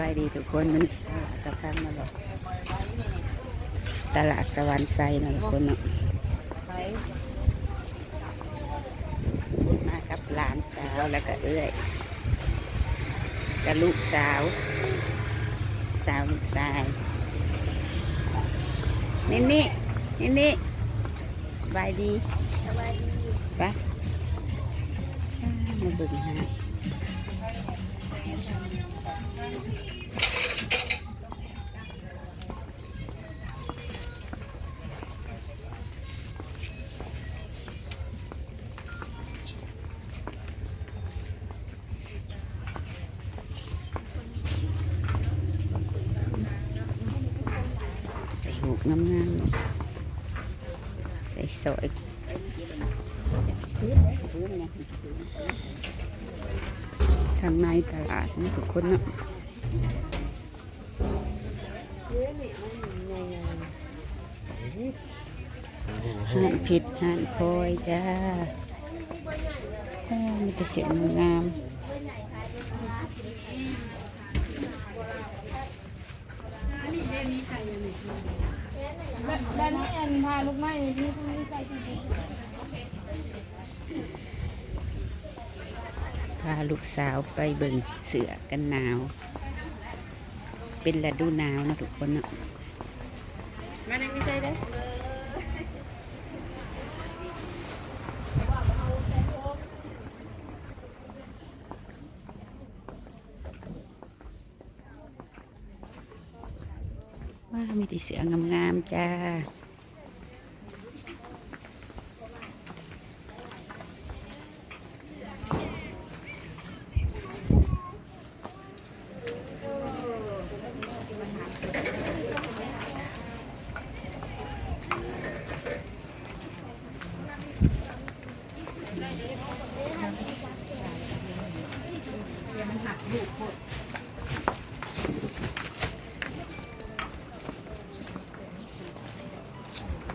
บายดีทุกคนมันกับข้างมาบอกตลาดสวรรค์ไซนะทุกคนเนาะมากับหลานสาวแล้วก็เอื้อยกับลูกสาว สาวลูกชายนี่นี่นี่นี่สบายดีไปะมาเบึงหาใส่หู กงามๆเนาะใส่ส อยทางในตลาดนี่ทุกคนเนาะห่านผิดห่านพลอยจ้าอ้าวมีแต่เสียงงามแบบนี้อันพาลูกไม้ที่ทำให้ใส่ถุงพาลูกสาวไปเบิ่งเสือกันหนาว เป็นฤดูหนาวนะทุกคนเนาะมาในไม่ใช่เด้ว่ามีแต่เสืองามๆจ้า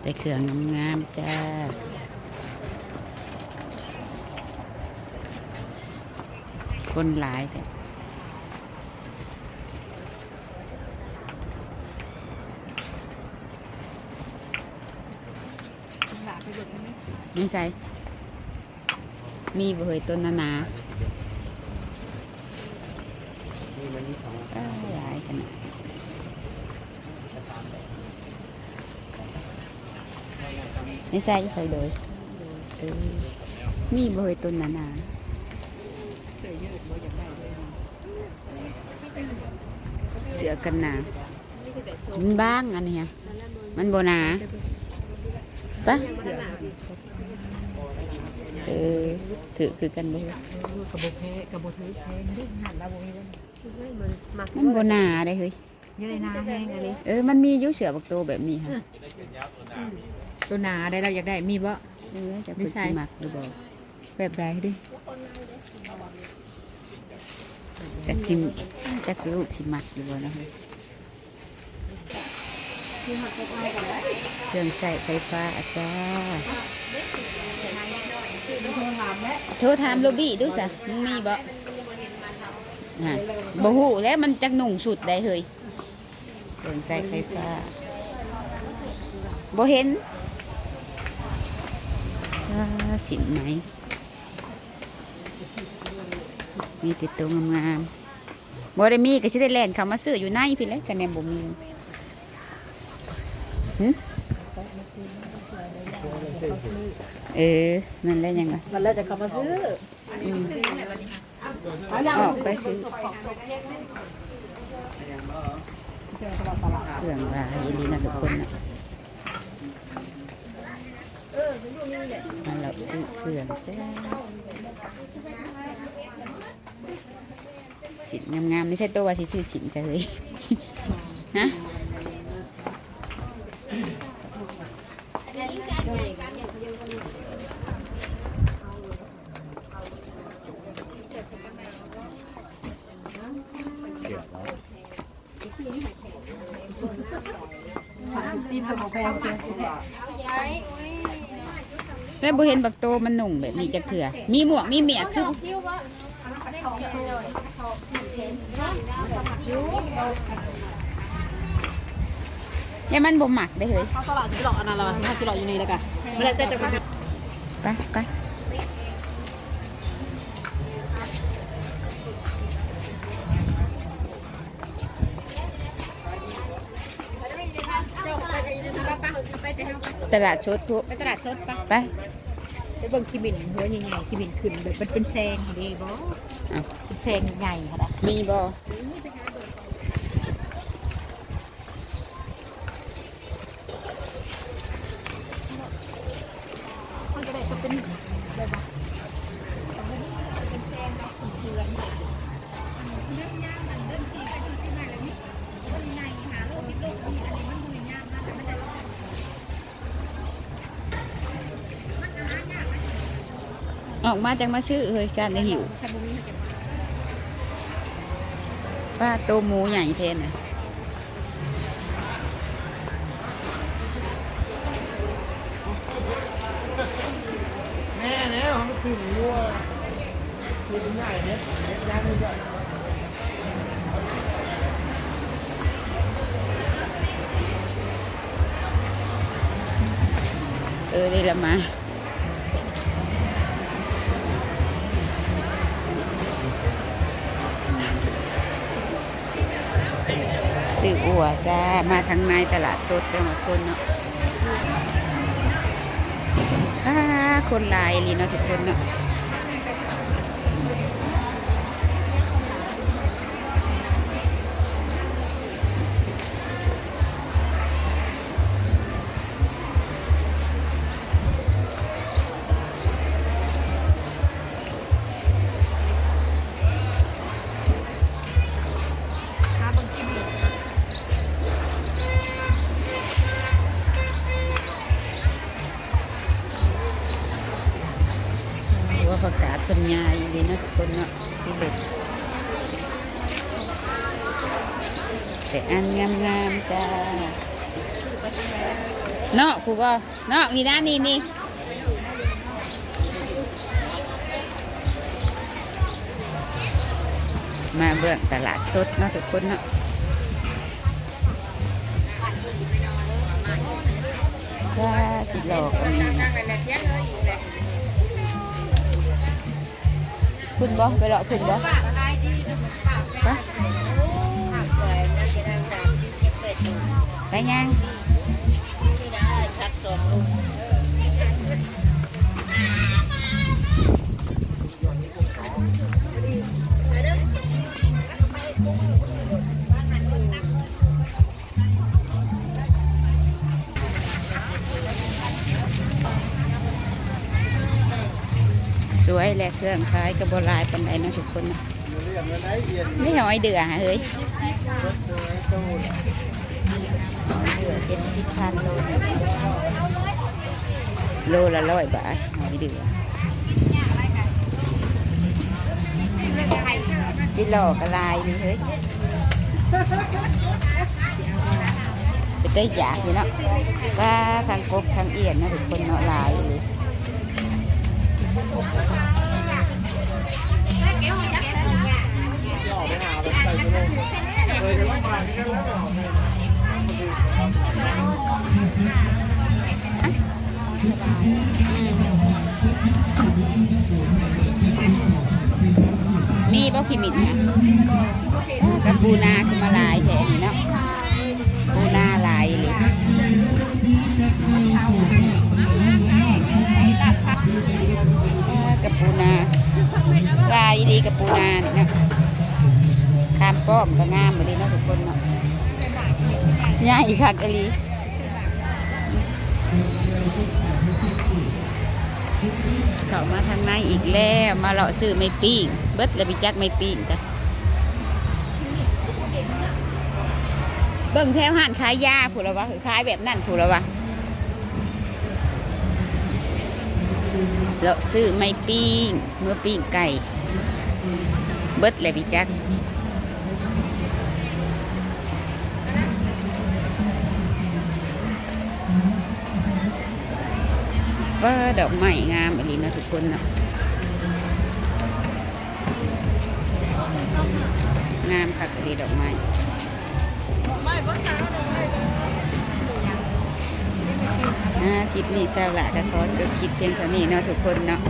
ไปเครื่องงามๆจ้าคนหลายแต่ไม่ใส่มีบ่เฮยต้นนานา นี่มันนี่สอง อ้าวหลายขนาด ไม่ใส่ใส่เลยเออมีบ่เฮยต้นนานาเสือกันหนาวมันบ้างอันเนี้ยมันโบหนาปะเออถือคือกันบ่กระบอกแพ้กระบอกถือแพ้นี่หันแล้วบ่มีวันมันโบหนาได้เฮ้ยยังไงนาแห้งอะไรเออมันมีอยุเสือบักโตแบบนี้ค่ะ ตัวนาได้เราอยากได้มีบ่ เออจะไม่เพิ่นใช่สิมักหรือบ่แบบใดดิจักสิจักลูกสิมักหรือบ่เนาะเครื่องใส่ไฟฟ้าอาจารย์โทรถามโรบี้ดูสะมันมีบ่น่ะบ่ฮู้แล้วมันจักหนุ่งสุดได้เฮ้ยเครื่องใส่ไฟฟ้าบ่เห็น อ่าสินไหนมีติดตัวงามๆบ่ได้มีก็สิได้แล่นเข้ามาซื้ออยู่ในพี่แหล้วกันแนบ่มีหึเออ นั่นแหละยังไงมันแล้วจะเข้ามาซื้ออืมออกไปซื้อเครื่องรายดีนะทุกคนนะ มาเราซื้อเครื่องจ้าสินงามๆไม่ใช่ตัวว่าสิซื้อสินจะเลยฮะปีนกระบอกแพงเสีย แล้วบ่เห็นบักโตมันหนุ่งแบบนี้จักเถื่อมีหมวกมีเมียคืออย่ามันบ่หมักได้อเฮ้ยเขาตลาดสิหลอกอันนั้นเราสิเขาสิหลอกอยู่นี่แล้วกันเวลาเจะจะมาไปไป ตลาดสดทุกไปตลาดสดปะไปไปเบิ่งขี้บินหัวใหญ่ๆขี้บินขึ้นแบบมันเป็นแซงดีบ่เอาเป็นแซงใหญ่ค่ะมีบ่ ออกมาจังมาซื้อเฮ้ยการได้หิวป้าโตหมูใหญ่แทนนะแม่เนี่ยเขาไม่ถึงวัวคือใหญ่เนี่ยเล็กย่างนี่ก็เออได้ละมา ซื้ออัวจ้า มาทางในตลาดสดเต็มคนเนาะคนหลายลีเนาะทุกคนเนาะ เนาะครูก็เนาะนี่นะนี่นี่มาเบื้องตลาดสดเนาะทุกคนเนาะว้าจิหลอกก็มีคุณบ่ไปเลาะคุณบ่ไป ไปยังสวยและเครื่องขายกระบลายปันไดเนะทุกคนเนาะเรียกมันได้เย็นนี่หอยเดือเฮ้ย รถตัวตู้หอยเดือเจ็ดสิบพันโลโลละร้อยบาทหอยเดือที่หลอกระลายนี่เฮ้ยไปได้อยากอยู่เนาะว่าทางกบทางเอียนนะทุกคนเนาะลายเลยหล่อไปหาไปใส่ตัวลงเมีบ่ขีมิดนะกับปูนาคือมาลายแท้นี่เนาะปูนาลายเลยกับปูนาลายดีกับปูนานี่เนาะคามป้อมก็งามเลย ใหญ่คักอหลีเข้ามาทางในอีกแล้ว มาเลาะซื้อไม่ปิ้งเบิดแล้วไปจักไม่ปิ้งจ้ะเบิ่งแถวห้านขายยาผู้ละวะคือขายแบบนั่นผู้ละวะเลาะซื้อไม่ปิ้งเมื่อปิ้งไก่ เบิดแล้วไปจัก ฟ้าดอกไม้งามแบบนนะทุกคนนะงามค่ะดีดอกไม้คลิปนี้แซวแหละแต่ขอจบคลิปเพียงเท่านี้เนาะทุกคนเนาะ